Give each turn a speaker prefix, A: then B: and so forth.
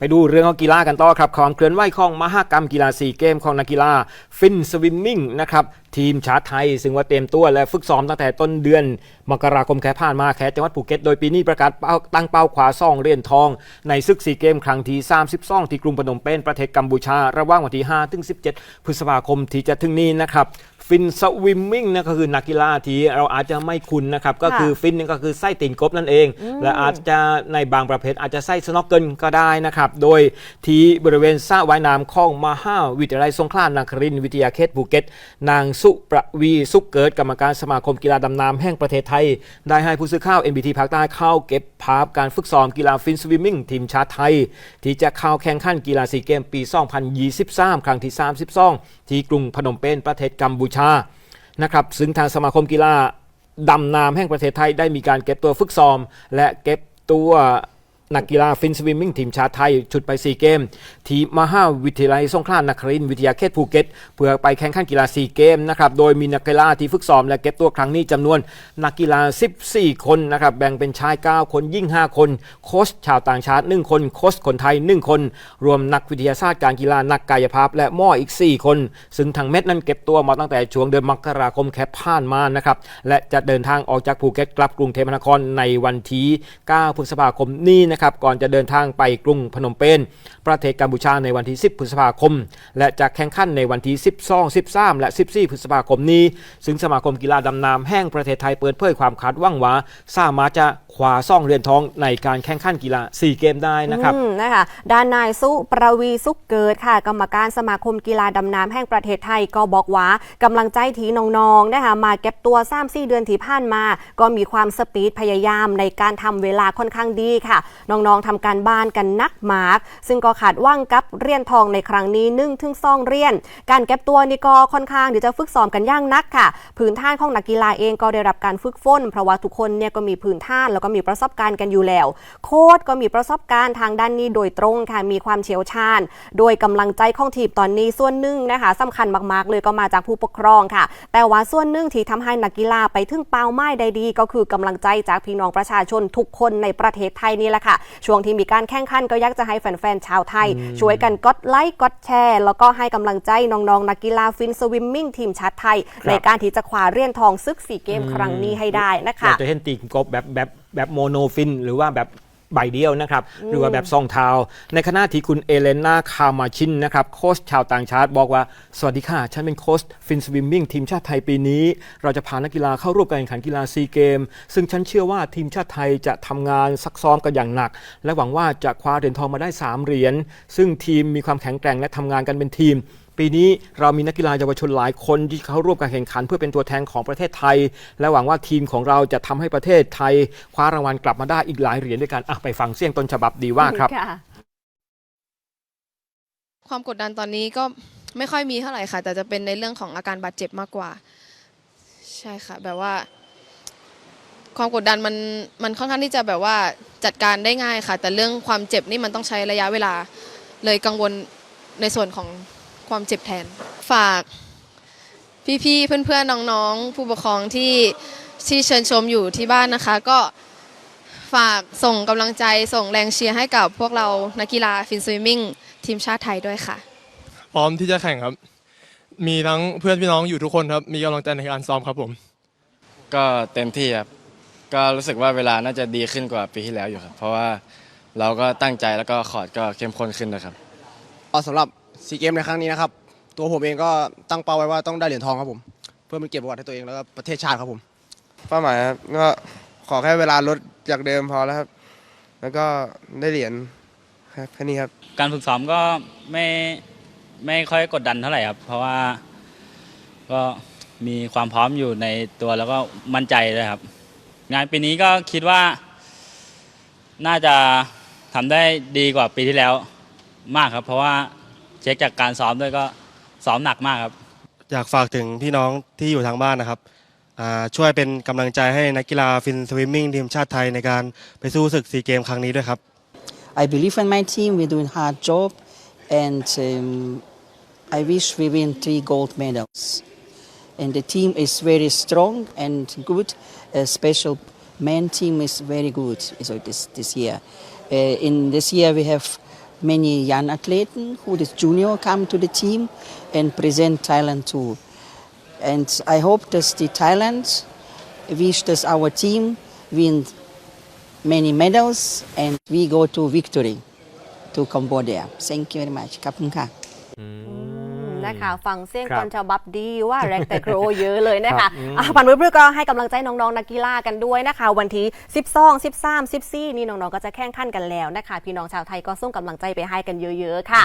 A: ไปดูเรื่องของกีฬากันต่อครับความเคลื่อนไหวของมหกรรมกีฬาซีเกมของนักกีฬาฟินสวิมมิ่งนะครับทีมชาติไทย ซึ่งว่าเตรียมตัวและฝึกซ้อมตั้งแต่ต้นเดือน มกราคมแค่ผ่านมาแค่จังหวัดภูเก็ตโดยปีนี้ประกาศตั้งเป้าขวาซ่องเหรียญทอง ในศึกซีเกมครั้งที่ 32 ที่กรุงพนมเปญประเทศกัมพูชา ระหว่างวันที่ 5 ถึง 17 พฤษภาคมที่จะถึงนี้นะครับ ฟินสวิมมิ่งนะก็คือนักกีฬาที่เราอาจจะไม่คุ้นนะครับ ก็คือฟินนี่ก็คือไส้ติ่นกบนั่นเอง และอาจจะในบางประเภทอาจจะไส้สโนว์เกิลก็ได้นะครับ โดยที่บริเวณสระว่ายน้ำของมหาวิทยาลัยสงขลานครินทร์วิทยาเขตภูเก็ต นางสุประวีสุขเกิดกรรมการสมาคมกีฬาดำน้ำแห่งประเทศไทย ได้ให้ผู้สื่อข่าว NBT ภาคใต้เข้าเก็บภาพการฝึกซ้อมกีฬาฟินสวิมมิ่งทีมชาติไทย ที่จะเข้าแข่งขันกีฬาซีเกมปี 2023 ครั้งที่ 32 ที่กรุงพนมเปญประเทศกัมพูชานะครับซึ่งทางสมาคมกีฬาดำน้ำแห่งประเทศไทยได้มีการเก็บตัวฝึกซ้อม และเก็บตัว นักกีฬาฟินสวิมมิ่งทีมชาติไทย ชุดไปซีเกม ทีมหาวิทยาลัยสงขลานครินทร์วิทยาเขตภูเก็ต เพื่อไปแข่งขันกีฬาซีเกมนะครับโดยมีนักกีฬาที่ฝึกซ้อมและเก็บตัวครั้งนี้จำนวน นักกีฬา 14 คนนะครับแบ่งเป็นชาย 9 คนยิ่ง 5 คน โค้ชชาวต่างชาติ 1 คน โค้ชคนไทย 1 คน รวมนักวิทยาศาสตร์การกีฬานักกายภาพ และหม้ออีก 4 คน ซึ่งทางเม็ดนั้นเก็บตัวมาตั้งแต่ช่วงเดือนมกราคมแค่ผ่านมานะครับและจะเดินทางออกจากภูเก็ตกลับกรุงเทพมหานครในวันที่ 9 พฤษภาคมนี้นะครับก่อนจะเดินทางไปกรุงพนมเปญประเทศกัมพูชาในวันที่ 10 พฤษภาคม และจะแข่งขันในวันที่ 12 13 และ 14 พฤษภาคมนี้ ซึ่งสมาคมกีฬาดำน้ำแห่งประเทศไทยเปิดเผยความคาดหวังว่าสามารถจะคว้าซ่องเหรียญทองในการแข่งขันกีฬาซีเกมได้นะครับ
B: นะคะด้านนายสุประวีสุเกิดค่ะ กรรมการสมาคมกีฬาดำน้ำแห่งประเทศไทยก็บอกว่ากำลังใจทีน้องๆนะคะมาเก็บตัว3 4เดือนที่ผ่านมา ก็มีความสปีดพยายามในการทำเวลาค่อนข้างดีค่ะน้องๆทำการบ้านกันนักหมากซึ่งก็ขาดว่างกับเรียญทองในครั้งนี้1นถึงสองเรียญการเก็บตัวนี่ก็ค่อนข้างเดี๋ยวจะฝึกซ้อมกันย่างนักค่ะ พื้นฐานของนักกีฬาเองก็ได้รับการฝึกฝนเพราะว่าทุกคนเนี่ยก็มีพื้นฐานแล้วก็มีประสบการณ์กันอยู่แล้ว โค้ชก็มีประสบการณ์ทางด้านนี้โดยตรงค่ะมีความเชี่ยวชาญ โดยกำลังใจของทีมตอนนี้ส่วนหนึ่งนะคะสำคัญมากๆ เลยก็มาจากผู้ปกครองค่ะ แต่ว่าส่วนหนึ่งที่ทำให้นักกีฬาไปถึงเป้าหมายได้ดี ก็คือกำลังใจจากพี่น้องประชาชนทุกคนในประเทศไทยนี่แหละค่ะช่วงที่มีการแข่งขันก็อยากจะให้แฟนๆชาวไทย ช่วยกันกดไลค์กดแชร์ แล้วก็ให้กำลังใจน้องๆนักกีฬาฟินสวิมมิ่งทีมชาติไทย ในการที่จะคว้าเหรียญทองซึกสีเกมครั้งนี้ให้ได้นะคะ
A: เราจะเห็นตีนกบแบบแบบแบบโมโนฟิน หรือว่าแบบ ใบเดียวนะครับ หรือว่าแบบซองเท้าในขณะที่คุณเอเลนาคามาชินนะครับโค้ชชาวต่างชาติบอกว่า สวัสดีค่ะ ฉันเป็นโค้ชฟินสวิมมิ่งทีมชาติไทยปีนี้ เราจะพานักกีฬาเข้าร่วมการแข่งขันกีฬาซีเกม ซึ่งฉันเชื่อว่าทีมชาติไทยจะทำงานซักซ้อมกันอย่างหนัก และหวังว่าจะคว้าเหรียญทองมาได้ 3 เหรียญซึ่งทีมมีความแข็งแกร่งและทำงานกันเป็นทีม ปีนี้เรามีนักกีฬาเยาวชนหลายคนที่เขาร่วมการแข่งขัน เพื่อเป็นตัวแทนของประเทศไทย และหวังว่าทีมของเราจะทำให้ประเทศไทย คว้ารางวัลกลับมาได้อีกหลายเหรียญด้วยกันอะไปฟังเสียงต้นฉบับดีว่าครับ
C: ความกดดันตอนนี้ก็ไม่ค่อยมีเท่าไหร่ค่ะ แต่จะเป็นในเรื่องของอาการบาดเจ็บมากกว่า ใช่ค่ะ แบบว่า ความกดดันมันมันค่อนข้างที่จะแบบว่าจัดการได้ง่ายค่ะ แต่เรื่องความเจ็บนี่มันต้องใช้ระยะเวลา เลยกังวลในส่วนของ ความเจ็บแทน ฝากพี่ๆเพื่อนๆน้องๆ ผู้ปกครองที่ที่เชิญชมอยู่ที่บ้านนะคะ ก็ฝากส่งกำลังใจส่งแรงเชียร์ให้กับพวกเรานักกีฬาฟินสวิมมิ่งทีมชาติไทยด้วยค่ะ
D: พร้อมที่จะแข่งครับ มีทั้งเพื่อนพี่น้องอยู่ทุกคนครับ มีกำลังใจในการซ้อมครับผม
E: ก็เต็มที่ครับ ก็รู้สึกว่าเวลาน่าจะดีขึ้นกว่าปีที่แล้วอยู่ครับ เพราะว่าเราก็ตั้งใจแล้วก็คอร์ดก็เข้มข้นขึ้นนะครับ
F: ก็สำหรับ ซีเกมในครั้งนี้นะครับ ตัวผมเองก็ตั้งเป้าไว้ว่าต้องได้เหรียญทองครับผม เพื่อเป็นเกียรติประวัติให้ตัวเองแล้วก็ประเทศชาติครับผม
G: เป้าหมายครับก็ขอแค่เวลาลดจากเดิมพอแล้วครับ แล้วก็ได้เหรียญครับแค่นี้ครับ
H: การฝึกซ้อมก็ไม่ไม่ค่อยกดดันเท่าไหร่ครับ เพราะว่าก็มีความพร้อมอยู่ในตัวแล้วก็มั่นใจเลยครับ งานปีนี้ก็คิดว่า น่าจะทำได้ดีกว่าปีที่แล้วมากครับ เพราะว่า เช็คจากการซ้อมด้วยก็ซ้อมหนักมากครับ
I: อยากฝากถึงพี่น้องที่อยู่ทางบ้านนะครับอ่าช่วยเป็นกำลังใจให้นักกีฬาฟินสวิมมิ่งทีมชาติไทยในการไปสู้ศึกซีเกมครั้งนี้ด้วยครับ
J: I believe in my team. We're doing hard job, and um, I wish we win three gold medals. And the team is very strong and good. A special men team is very good so this this year. Uh, in this year we have many young athletes who is junior come to the team and present Thailand too. And I hope that the Thailand wish that our team win many medals and we go to victory to Cambodia. Thank you very much. ขอบคุณค่ะ
B: นะคะฟังเสียง
A: ครับ
B: ตอนฉบับดีว่าแรงแต่โกรเยอะเลยนะ
A: ครั
B: คะ
A: บอืม
B: อะพันมือเพื่อก็ให้กำลังใจน้องๆนักกีฬากันด้วยนะคะ วันที่12 13 14นี่น้องๆก็จะแข่งขันกันแล้วนะคะ พี่น้องชาวไทยก็ส่งกำลังใจไปให้กันเยอะ ๆ ค่ะ